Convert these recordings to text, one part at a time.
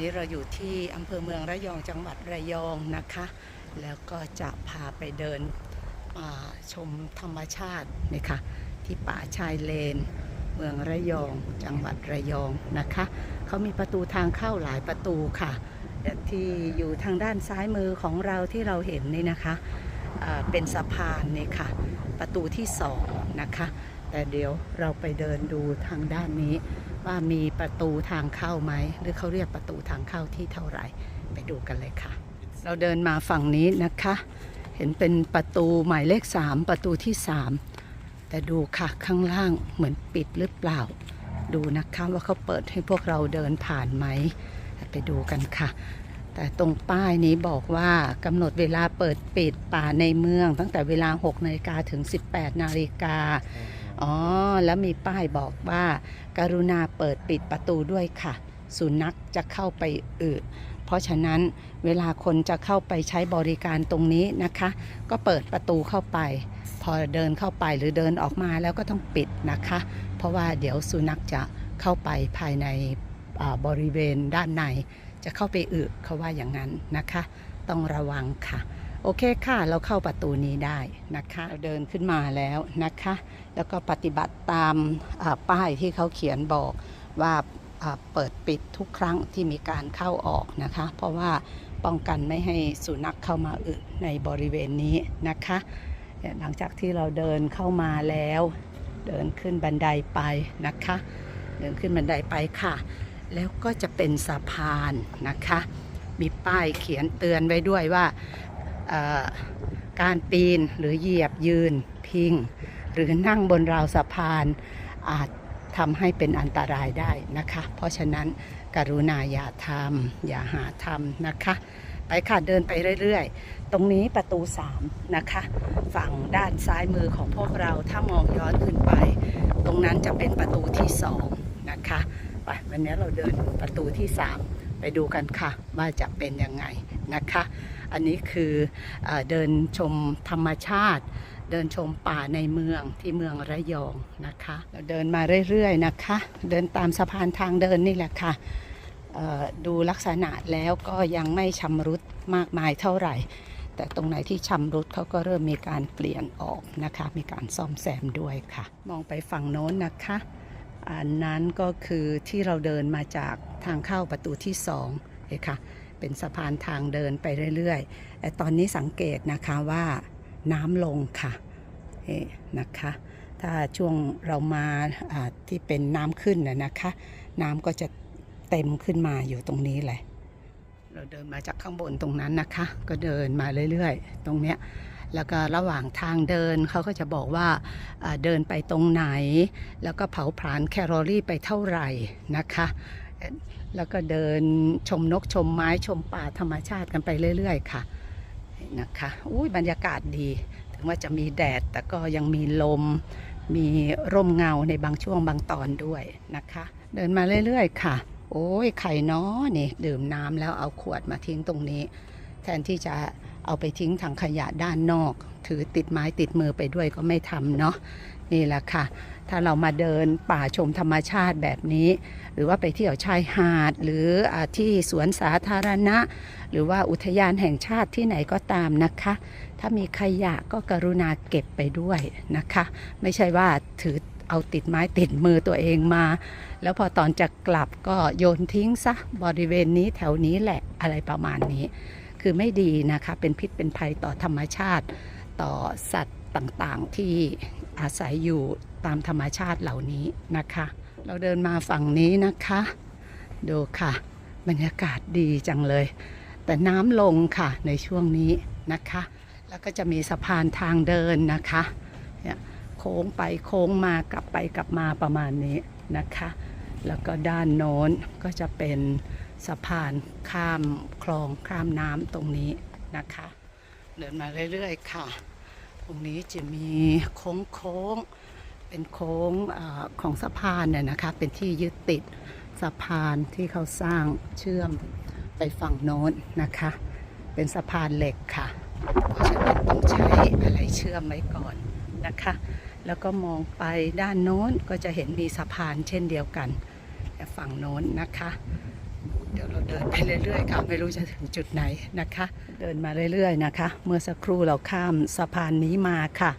นี้เราอยู่ที่อำเภอเมืองระยองจังหวัดระยองนะคะ แล้วก็จะพาไปเดินชมธรรมชาตินะคะที่ป่าชายเลน เมืองระยอง จังหวัดระยองนะคะเขามีประตูทางเข้าหลายประตูค่ะและที่อยู่ทางด้านซ้ายมือของเราที่เราเห็นนี่นะคะเป็นสะพานนี่ค่ะ ประตูที่สองนะคะ แต่เดี๋ยวเราไปเดินดูทางด้านนี้ ว่ามีประตูทางเข้าไหม หรือเขาเรียกประตูทางเข้าที่เท่าไหร่ไปดูกันเลยค่ะ เราเดินมาฝั่งนี้นะคะ เห็นเป็นประตูหมายเลข 3 ประตูที่ 3 แต่ดูค่ะข้างล่างเหมือนปิดหรือเปล่า ดูนะคะว่าเขาเปิดให้พวกเราเดินผ่านไหม ไปดูกันค่ะ แต่ตรงป้ายนี้บอกว่ากำหนดเวลาเปิดปิดป่าในเมือง ตั้งแต่เวลา6นาฬิกาถึง 18นาฬิกา อ๋อ แล้วมีป้ายบอกว่า การุณาเปิดปิดประตูด้วยค่ะ สุนัขจะเข้าไปอึเพราะฉะนั้นเวลาคนจะเข้าไปใช้บริการตรงนี้นะคะ ก็เปิดประตูเข้าไป พอเดินเข้าไปหรือเดินออกมาแล้วก็ต้องปิดนะคะ เพราะว่าเดี๋ยวสุนัขจะเข้าไปภายในบริเวณด้านใน จะเข้าไปอึเขาว่าอย่างนั้นนะคะ ต้องระวังค่ะ โอเคค่ะ เราเข้าประตูนี้ได้นะคะเราเดินขึ้นมาแล้วนะคะ แล้วก็ปฏิบัติตามาป้ายที่เขาเขียนบอกว่าาเปิดปิดทุกครั้งที่มีการเข้าออกนะคะ เพราะว่าป้องกันไม่ให้สุนัขเข้ามาอึในบริเวณนี้นะคะ หลังจากที่เราเดินเข้ามาแล้ว เดินขึ้นบันไดไปนะคะ เดินขึ้นบันไดไปค่ะ แล้วก็จะเป็นสะพานนะคะ มีป้ายเขียนเตือนไว้ด้วยว่า การปีนหรือเหยียบยืนพิง หรือนั่งบนราวสะพานอาจทำให้เป็นอันตรายได้นะคะ เพราะฉะนั้นกรุณาอย่าทำอย่าหาทำนะคะ ไปค่ะเดินไปเรื่อยๆ ตรงนี้ประตู 3 นะคะ ฝั่งด้านซ้ายมือของพวกเราถ้ามองย้อนขึ้นไป ตรงนั้นจะเป็นประตูที่ 2 นะคะไปวันนี้เราเดินประตูที่ 3 ไปดูกันค่ะ ว่าจะเป็นยังไงนะคะ อันนี้คือเอเดินชมธรรมชาติ เดินชมป่าในเมืองที่เมืองระยองนะคะ เราเดินมาเรื่อยๆนะคะ เดินตามสะพานทางเดินนี่แหละค่ะเอ่อดูลักษณะแล้วก็ยังไม่ชำรุดมากมายเท่าไหร่ แต่ตรงไหนที่ชำรุดเขาก็เริ่มมีการเปลี่ยนออกนะคะ มีการซ่อมแซมด้วยค่ะ มองไปฝั่งโน้นนะคะ อันนั้นก็คือที่เราเดินมาจากทางเข้าประตูที่สองเห็นค่ะ เป็นสะพานทางเดินไปเรื่อยๆแต่ตอนนี้สังเกตนะคะว่าน้ำลงค่ะเอ๊ะนะคะ ถ้าช่วงเรามาที่เป็นน้ำขึ้นนะนะคะ น้ำก็จะเต็มขึ้นมาอยู่ตรงนี้เลยเราเดินมาจากข้างบนตรงนั้นนะคะ ก็เดินมาเรื่อยๆ ตรงเนี้ยแล้วก็ระหว่างทางเดินเขาก็จะบอกว่าเดินไปตรงไหน แล้วก็เผาผลาญแคลอรี่ไปเท่าไหร่นะคะ แล้วก็เดินชมนกชมไม้ชมป่าธรรมชาติกันไปเรื่อย ๆ ค่ะนะคะอุ้ยบรรยากาศดี ถึงว่าจะมีแดดแต่ก็ยังมีลม มีร่มเงาในบางช่วงบางตอนด้วยนะคะ เดินมาเรื่อย ๆ ค่ะ โอ้ยไข่น้อนี่ดื่มน้ำแล้วเอาขวดมาทิ้งตรงนี้ แทนที่จะเอาไปทิ้งถังขยะด้านนอก ถือติดไม้ติดมือไปด้วยก็ไม่ทำเนาะ นี่แหละค่ะ ถ้าเรามาเดินป่าชมธรรมชาติแบบนี้ หรือว่าไปเที่ยวชายหาด หรืออที่สวนสาธารณะ หรือว่าอุทยานแห่งชาติที่ไหนก็ตามนะคะ ถ้ามีขยะก็กรุณาเก็บไปด้วยนะคะ ไม่ใช่ว่าถือเอาติดไม้ติดมือตัวเองมา แล้วพอตอนจะกลับก็โยนทิ้งซะบริเวณนี้แถวนี้แหละอะไรประมาณนี้ คือไม่ดีนะคะ เป็นพิษเป็นภัยต่อธรรมชาติ ต่อสัตว์ ต่างๆที่อาศัยอยู่ตามธรรมชาติเหล่านี้นะคะ เราเดินมาฝั่งนี้นะคะ ดูค่ะ บรรยากาศดีจังเลย แต่น้ำลงค่ะในช่วงนี้นะคะ แล้วก็จะมีสะพานทางเดินนะคะเนี่ยโค้งไปโค้งมากลับไปกลับมาประมาณนี้นะคะ แล้วก็ด้านโน้นก็จะเป็นสะพานข้ามคลองข้ามน้ำตรงนี้นะคะ เดินมาเรื่อยๆค่ะ ตรงนี้จะมีโค้งโค้งเป็นโค้งอของสะพานเนี่ยนะคะ เป็นที่ยึดติดสะพานที่เขาสร้างเชื่อมไปฝั่งโน้นนะคะ เป็นสะพานเหล็กค่ะเพราะฉะนั้นต้องใช้อะไรเชื่อมไว้ก่อนนะคะ แล้วก็มองไปด้านโน้นก็จะเห็นมีสะพานเช่นเดียวกันแต่ฝั่งโน้นนะคะ เดี๋ยวเราเดินไปเรื่อยๆค่ะไม่รู้จะถึงจุดไหนนะคะ เดินมาเรื่อยๆนะคะ เมื่อสักครู่เราข้ามสะพานนี้มาค่ะ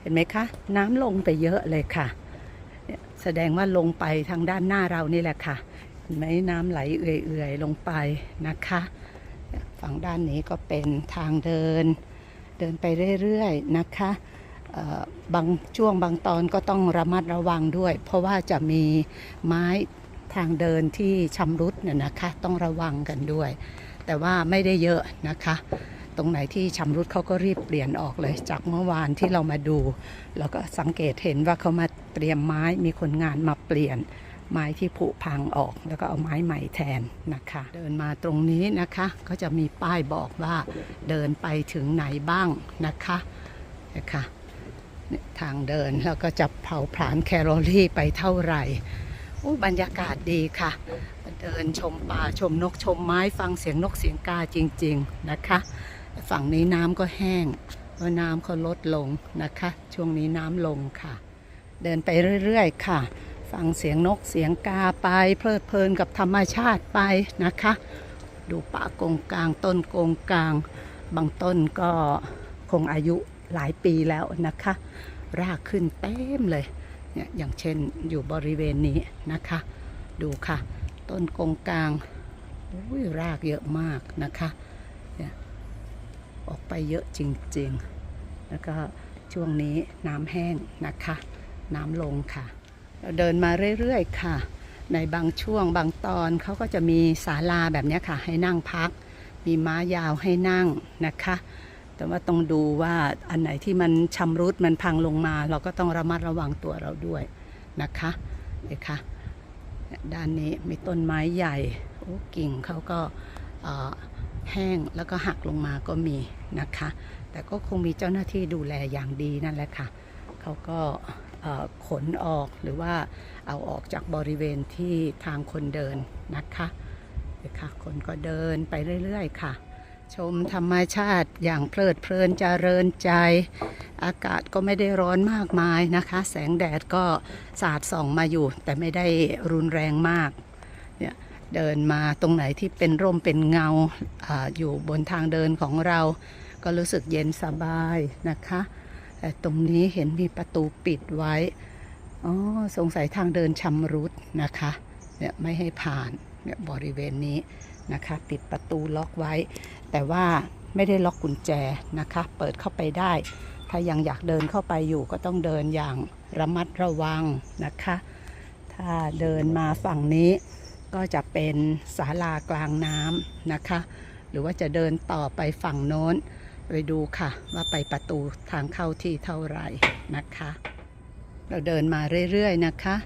เห็นไหมคะ น้ำลงไปเยอะเลยค่ะ แสดงว่าลงไปทางด้านหน้าเรานี่แหละค่ะเห็นไหมน้ำไหลเอื่อยๆลงไปนะคะ ฝั่งด้านนี้ก็เป็นทางเดิน เดินไปเรื่อยๆนะคะบางช่วงบางตอนก็ต้องระมัดระวังด้วย เพราะว่าจะมีไม้ ทางเดินที่ชำรุดเนี่ยนะคะต้องระวังกันด้วย แต่ว่าไม่ได้เยอะนะคะ ตรงไหนที่ชำรุดเขาก็รีบเปลี่ยนออกเลย จากเมื่อวานที่เรามาดูเราก็สังเกตเห็นว่าเขามาเตรียมไม้มีคนงานมาเปลี่ยนไม้ที่ผุพังออกแล้วก็เอาไม้ใหม่แทนนะคะ เดินมาตรงนี้นะคะก็จะมีป้ายบอกว่าเดินไปถึงไหนบ้างนะคะนะคะทางเดินแล้วก็จะเผาผลาญแคลอรี่ไปเท่าไหร่ อู้บรรยากาศดีค่ะ เดินชมป่าชมนกชมไม้ฟังเสียงนกเสียงกาจริง ๆนะคะ ฝั่งนี้น้ำก็แห้งเพราะน้ำเขาลดลงนะคะ ช่วงนี้น้ำลงค่ะ เดินไปเรื่อยๆค่ะ ฟังเสียงนกเสียงกาไปเพลิดเพลินกับธรรมชาติไปนะคะ ดูป่ากงกลางต้นกงกลาง บางต้นก็คงอายุหลายปีแล้วนะคะ รากขึ้นเต็มเลย เนี่ยอย่างเช่นอยู่บริเวณนี้นะคะ ดูค่ะ ต้นกงกลางอุ้ยรากเยอะมากนะคะเนี่ยออกไปเยอะจริงๆ แล้วก็ช่วงนี้น้ำแห้งนะคะ น้ำลงค่ะ เราเดินมาเรื่อยๆค่ะ ในบางช่วงบางตอนเขาก็จะมีศาลาแบบนี้ค่ะ ให้นั่งพัก มีม้ายาวให้นั่งนะคะ แต่ว่าต้องดูว่าอันไหนที่มันชำรุดมันพังลงมา เราก็ต้องระมัดระวังตัวเราด้วยนะคะเนี่ค่ะด้านนี้มีต้นไม้ใหญ่โอ้กิ่งเขาก็แห้งแล้วก็หักลงมาก็มีนะคะ แต่ก็คงมีเจ้าหน้าที่ดูแลอย่างดีนั่นแหละค่ะเขาก็ขนออกหรือว่าเอาออกจากบริเวณที่ทางคนเดินนะคะเดี๋ยวค่ะคนก็เดินไปเรื่อย ๆ ค่ะ ชมธรรมชาติอย่างเพลิดเพลินเจริญใจ อากาศก็ไม่ได้ร้อนมากมายนะคะ แสงแดดก็สาดส่องมาอยู่ แต่ไม่ได้รุนแรงมากเนี่ยเดินมาตรงไหนที่เป็นร่มเป็นเงาอาอยู่บนทางเดินของเรา ก็รู้สึกเย็นสบายนะคะแต่ตรงนี้เห็นมีประตูปิดไว้อ๋อสงสัยทางเดินชำรุดนะคะเนี่ยไม่ให้ผ่านเนี่ยบริเวณนี้ นะคะ ปิดประตูล็อกไว้ แต่ว่าไม่ได้ล็อกกุญแจนะคะ เปิดเข้าไปได้ ถ้ายังอยากเดินเข้าไปอยู่ก็ต้องเดินอย่างระมัดระวังนะคะ ถ้าเดินมาฝั่งนี้ก็จะเป็นศาลากลางน้ำนะคะ หรือว่าจะเดินต่อไปฝั่งโน้น ไปดูค่ะ ว่าไปประตูทางเข้าที่เท่าไหร่นะคะ เราเดินมาเรื่อยๆนะคะ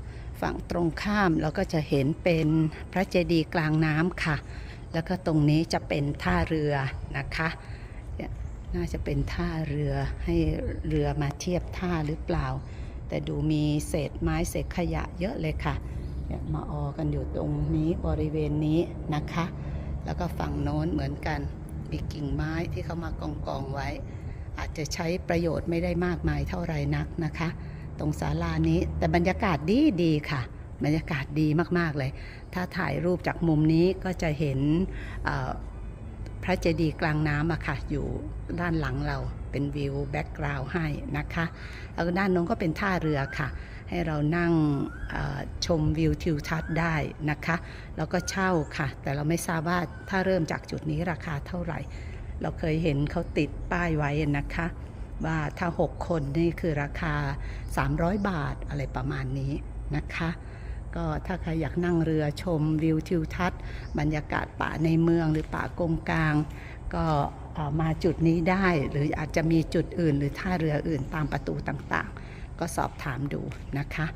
ฝั่งตรงข้ามเราก็จะเห็นเป็นพระเจดีย์กลางน้ำค่ะ แล้วก็ตรงนี้จะเป็นท่าเรือนะคะ น่าจะเป็นท่าเรือให้เรือมาเทียบท่าหรือเปล่า แต่ดูมีเศษไม้เศษขยะเยอะเลยค่ะ มาออกันอยู่ตรงนี้บริเวณนี้นะคะ แล้วก็ฝั่งโน้นเหมือนกันมีกิ่งไม้ที่เขามากองกองๆไว้ อาจจะใช้ประโยชน์ไม่ได้มากมายเท่าไรนักนะคะ ตรงศาลานี้แต่บรรยากาศดีดีค่ะ บรรยากาศดีมากๆเลย ถ้าถ่ายรูปจากมุมนี้ก็จะเห็นพระเจดีย์กลางน้ำอะค่ะ อยู่ด้านหลังเราเป็นวิวแบ็กกราวด์ให้นะคะแล้วด้านโน้นก็เป็นท่าเรือค่ะ ให้เรานั่งชมวิวทิวทัศน์ได้นะคะ แล้วก็เช่าค่ะ แต่เราไม่ทราบว่าถ้าเริ่มจากจุดนี้ราคาเท่าไหร่ เราเคยเห็นเขาติดป้ายไว้นะคะ ว่าถ้า 6 คนนี่คือราคา 300 บาทอะไรประมาณนี้นะคะ ก็ถ้าใครอยากนั่งเรือชมวิวทิวทัศน์ บรรยากาศป่าในเมืองหรือป่ากงกลาง ก็มาจุดนี้ได้ หรืออาจจะมีจุดอื่น หรือท่าเรืออื่นตามประตูต่างๆ ก็สอบถามดูนะคะ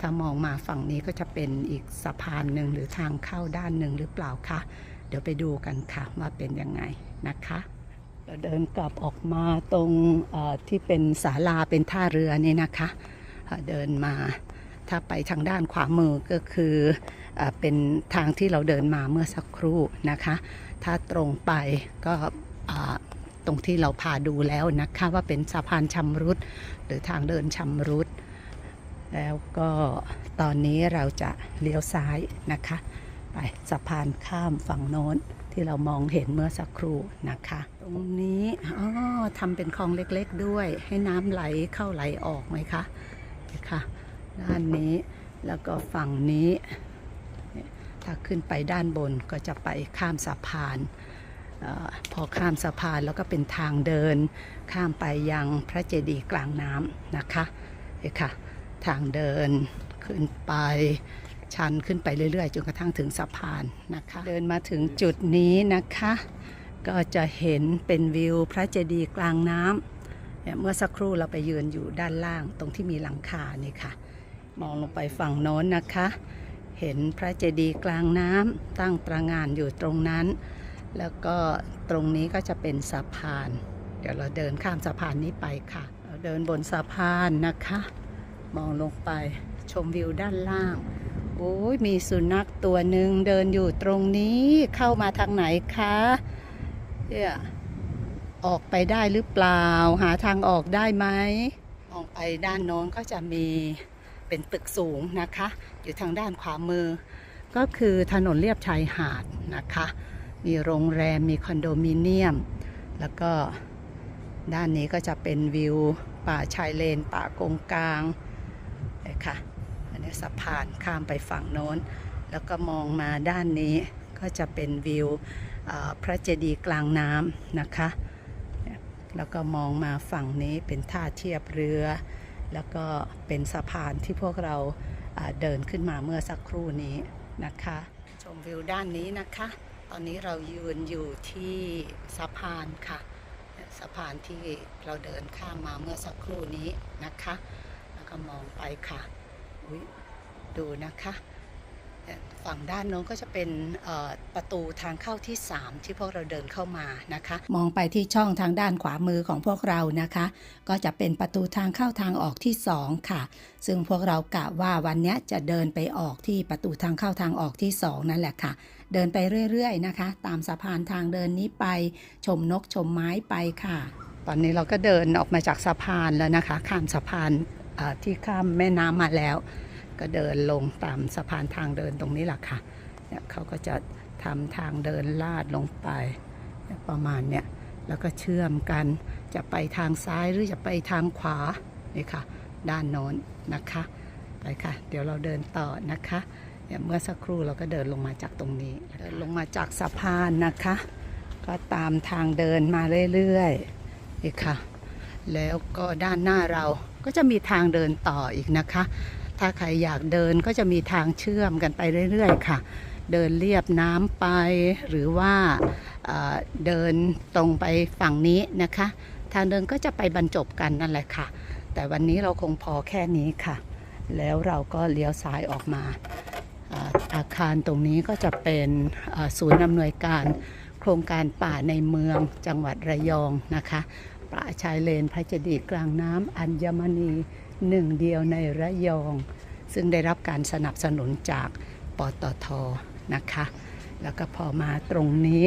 ถ้ามองมาฝั่งนี้ก็จะเป็นอีกสะพานหนึ่งหรือทางเข้าด้านหนึ่งหรือเปล่าคะเดี๋ยวไปดูกันค่ะว่าเป็นยังไงนะคะเราเดินกลับออกมาตรงที่เป็นศาลาเป็นท่าเรือนี่นะคะ เดินมา ถ้าไปทางด้านขวามือก็คือเอ่อเป็นทางที่เราเดินมาเมื่อสักครู่นะคะ ถ้าตรงไปก็ตรงที่เราพาดูแล้วนะคะว่าเป็นสะพานชำรุด หรือทางเดินชำรุด แล้วก็ตอนนี้เราจะเลี้ยวซ้ายนะคะ ไปสะพานข้ามฝั่งโน้นที่เรามองเห็นเมื่อสักครู่นะคะ ตรงนี้อ๋อทำเป็นคลองเล็กๆด้วย ให้น้ำไหลเข้าไหลออกไหมคะค่ะ ด้านนี้แล้วก็ฝั่งนี้ ถ้าขึ้นไปด้านบนก็จะไปข้ามสะพานออพอข้ามสะพานแล้วก็เป็นทางเดิน ข้ามไปยังพระเจดีย์กลางน้ำนะคะนี่ค่ะ ทางเดินขึ้นไปชันขึ้นไปเรื่อยๆจนกระทั่งถึงสะพานนะคะ เดินมาถึงจุดนี้นะคะ ก็จะเห็นเป็นวิวพระเจดีย์กลางน้ำเนี่ยเมื่อสักครู่เราไปยืนอยู่ด้านล่างตรงที่มีหลังคานี่ค่ะ มองลงไปฝั่งโน้นนะคะ เห็นพระเจดีย์กลางน้ำตั้งตระงานอยู่ตรงนั้น แล้วก็ตรงนี้ก็จะเป็นสะพาน เดี๋ยวเราเดินข้ามสะพานนี้ไปค่ะ เราเดินบนสะพานนะคะ มองลงไปชมวิวด้านล่างโอ้ยมีสุนัขตัวหนึ่งเดินอยู่ตรงนี้เข้ามาทางไหนคะเนี่ยออกไปได้หรือเปล่า หาทางออกได้ไหมมองไปด้านโน้นก็จะมี เป็นตึกสูงนะคะ อยู่ทางด้านขวามือ ก็คือถนนเลียบชายหาดนะคะ มีโรงแรมมีคอนโดมิเนียม แล้วก็ด้านนี้ก็จะเป็นวิวป่าชายเลน ป่ากงกลางนะคะอันนี้สะพานข้ามไปฝั่งโน้น แล้วก็มองมาด้านนี้ก็จะเป็นวิวพระเจดีย์กลางน้ำนะคะ แล้วก็มองมาฝั่งนี้เป็นท่าเทียบเรือ แล้วก็เป็นสะพานที่พวกเราเดินขึ้นมาเมื่อสักครู่นี้นะคะ ชมวิวด้านนี้นะคะ ตอนนี้เรายืนอยู่ที่สะพานค่ะ สะพานที่เราเดินข้ามมาเมื่อสักครู่นี้นะคะ แล้วก็มองไปค่ะอุ๊ยดูนะคะ ฝั่งด้านโน้นก็จะเป็นประตูทางเข้าที่ 3 ที่พวกเราเดินเข้ามานะคะ มองไปที่ช่องทางด้านขวามือของพวกเรานะคะ ก็จะเป็นประตูทางเข้าทางออกที่ 2 ค่ะ ซึ่งพวกเรากะว่าวันนี้จะเดินไปออกที่ประตูทางเข้าทางออกที่ 2 นั่นแหละค่ะ เดินไปเรื่อยๆนะคะ ตามสะพานทางเดินนี้ไปชมนกชมไม้ไปค่ะ ตอนนี้เราก็เดินออกมาจากสะพานแล้วนะคะ ข้ามสะพานที่ข้ามแม่น้ำมาแล้ว ก็เดินลงตามสะพานทางเดินตรงนี้แหละค่ะเนี่ยเขาก็จะทำทางเดินลาดลงไปประมาณเนี่ยแล้วก็เชื่อมกันจะไปทางซ้ายหรือจะไปทางขวานี่ค่ะ ด้านโน้นนะคะไปค่ะ เดี๋ยวเราเดินต่อนะคะเนี่ยเมื่อสักครู่เราก็เดินลงมาจากตรงนี้เดินลงมาจากสะพานนะคะ ก็ตามทางเดินมาเรื่อยๆนี่ค่ะ แล้วก็ด้านหน้าเราก็จะมีทางเดินต่ออีกนะคะ ถ้าใครอยากเดินก็จะมีทางเชื่อมกันไปเรื่อยๆ ค่ะ เดินเรียบน้ำไปหรือว่าเดินตรงไปฝั่งนี้นะคะ ทางเดินก็จะไปบรรจบกันนั่นแหละค่ะ แต่วันนี้เราคงพอแค่นี้ค่ะ แล้วเราก็เลี้ยวซ้ายออกมาอาคารตรงนี้ก็จะเป็นศูนย์อำนวยการโครงการป่าในเมืองจังหวัดระยองนะคะป่าชายเลนพระเจดีย์กลางน้ำอัญมณี หนึ่งเดียวในระยอง ซึ่งได้รับการสนับสนุนจากปตทนะคะ แล้วก็พอมาตรงนี้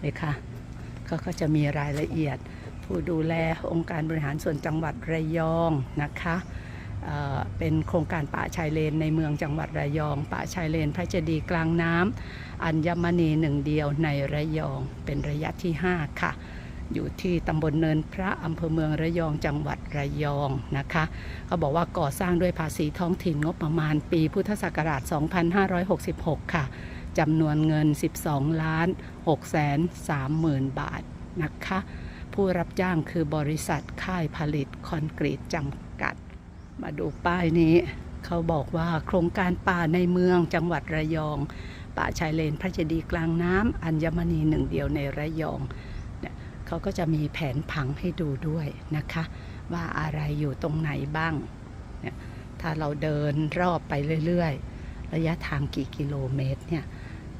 เลยค่ะเขาก็จะมีรายละเอียด ผู้ดูแลองค์การบริหารส่วนจังหวัดระยองนะคะเเป็นโครงการป่าชายเลนในเมืองจังหวัดระยอง ป่าชายเลนพระเจดีย์กลางน้ำอัญมณีหนึ่งเดียวในระยองเป็นระยะที่ 5 ค่ะ อยู่ที่ตำบลเนินพระอำเภอเมืองระยองจังหวัดระยองนะคะเขาบอกว่าก่อสร้างด้วยภาษีท้องถิ่นงบประมาณปีพุทธศักราช 2566 ค่ะจำนวนเงิน 12 ล้าน6แสน3หมื่นบาทนะคะ ผู้รับจ้างคือบริษัทค่ายผลิตคอนกรีตจำกัด มาดูป้ายนี้ เขาบอกว่าโครงการป่าในเมืองจังหวัดระยอง ป่าชายเลนพระเจดีย์กลางน้ำอัญมณีหนึ่งเดียวในระยอง เขาก็จะมีแผนผังให้ดูด้วยนะคะ ว่าอะไรอยู่ตรงไหนบ้างเนี่ยถ้าเราเดินรอบไปเรื่อยๆ ระยะทางกี่กิโลเมตรเนี่ย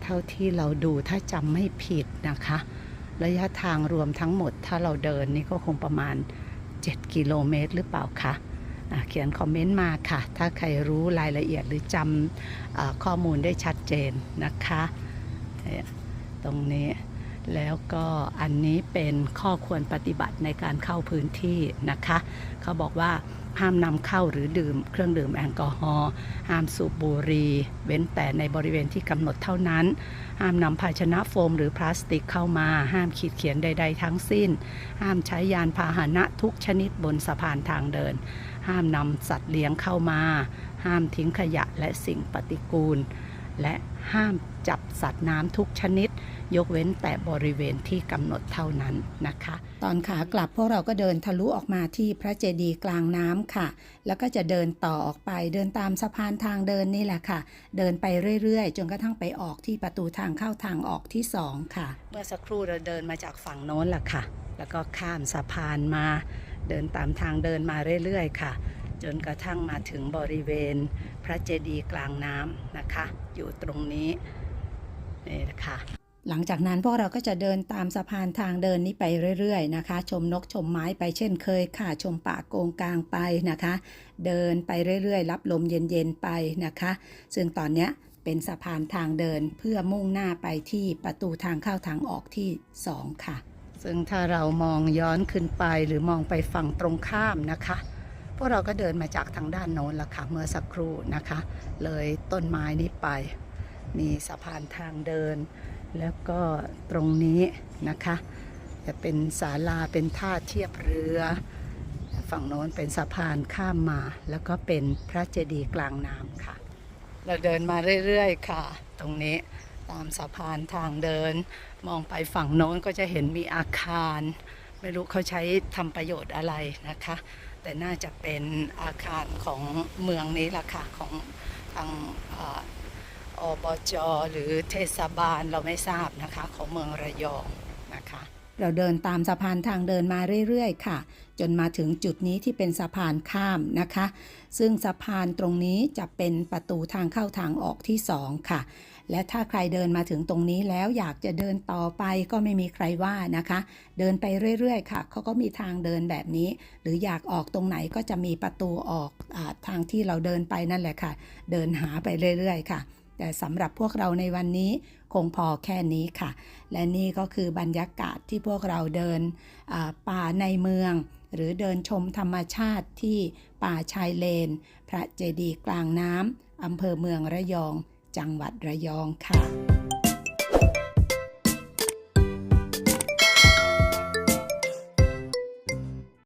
เท่าที่เราดูถ้าจำไม่ผิดนะคะ ระยะทางรวมทั้งหมด ถ้าเราเดินนี่ก็คงประมาณ 7 กิโลเมตรหรือเปล่าคะเขียนคอมเมนต์มาค่ะ ถ้าใครรู้รายละเอียดหรือจำอข้อมูลได้ชัดเจนนะคะ ตรงนี้ แล้วก็อันนี้เป็นข้อควรปฏิบัติในการเข้าพื้นที่นะคะ เขาบอกว่าห้ามนำเข้าหรือดื่มเครื่องดื่มแอลกอฮอล์ห้ามสูบบุหรี่เว้นแต่ในบริเวณที่กำหนดเท่านั้น ห้ามนำภาชนะโฟมหรือพลาสติกเข้ามา ห้ามขีดเขียนใด ๆ ทั้งสิ้น ห้ามใช้ยานพาหนะทุกชนิดบนสะพานทางเดิน ห้ามนำสัตว์เลี้ยงเข้ามา ห้ามทิ้งขยะและสิ่งปฏิกูล และห้ามจับสัตว์น้ำทุกชนิด ยกเว้นแต่บริเวณที่กำหนดเท่านั้นนะคะ ตอนขากลับพวกเราก็เดินทะลุออกมาที่พระเจดีย์กลางน้ำค่ะ แล้วก็จะเดินต่อออกไปเดินตามสะพานทางเดินนี่แหละค่ะ เดินไปเรื่อยๆ จนกระทั่งไปออกที่ประตูทางเข้าทางออกที่สองค่ะ เมื่อสักครู่เราเดินมาจากฝั่งโน้นแหละค่ะ แล้วก็ข้ามสะพานมา เดินตามทางเดินมาเรื่อยๆ ค่ะจนกระทั่งมาถึงบริเวณพระเจดีย์กลางน้ำนะคะ อยู่ตรงนี้นี่นะคะ หลังจากนั้นพวกเราก็จะเดินตามสะพานทางเดินนี้ไปเรื่อยๆนะคะ ชมนกชมไม้ไปเช่นเคยค่ะชมป่าโกงกลางไปนะคะ เดินไปเรื่อยๆ รับลมเย็นๆไปนะคะ ซึ่งตอนเนี้ยเป็นสะพานทางเดินเพื่อมุ่งหน้าไปที่ประตูทางเข้าทางออกที่ 2 ค่ะ ซึ่งถ้าเรามองย้อนขึ้นไปหรือมองไปฝั่งตรงข้ามนะคะ พวกเราก็เดินมาจากทางด้านโน้นละค่ะเมื่อสักครู่นะคะ เลยต้นไม้นี้ไป มีสะพานทางเดิน แล้วก็ตรงนี้นะคะ จะเป็นศาลาเป็นท่าเทียบเรือ ฝั่งโน้นเป็นสะพานข้ามมา แล้วก็เป็นพระเจดีย์กลางน้ำค่ะ เราเดินมาเรื่อยๆค่ะ ตรงนี้ตามสะพานทางเดิน มองไปฝั่งโน้นก็จะเห็นมีอาคาร ไม่รู้เขาใช้ทำประโยชน์อะไรนะคะ แต่น่าจะเป็นอาคารของเมืองนี้ล่ะค่ะของทาง อ่ออบจหรือเทศบาลเราไม่ทราบนะคะ ของเมืองระยองนะคะ เราเดินตามสะพานทางเดินมาเรื่อยๆ ค่ะ จนมาถึงจุดนี้ที่เป็นสะพานข้ามนะคะ ซึ่งสะพานตรงนี้จะเป็นประตูทางเข้าทางออกที่2ค่ะ และถ้าใครเดินมาถึงตรงนี้แล้วอยากจะเดินต่อไปก็ไม่มีใครว่านะคะ เดินไปเรื่อยๆ ค่ะเขาก็มีทางเดินแบบนี้ หรืออยากออกตรงไหนก็จะมีประตูออกอทางที่เราเดินไปนั่นแหละค่ะ เดินหาไปเรื่อยๆ ค่ะ แต่สำหรับพวกเราในวันนี้คงพอแค่นี้ค่ะ และนี่ก็คือบรรยากาศที่พวกเราเดินป่าในเมือง หรือเดินชมธรรมชาติที่ป่าชายเลน พระเจดีย์กลางน้ำอำเภอเมืองระยอง จังหวัดระยองค่ะ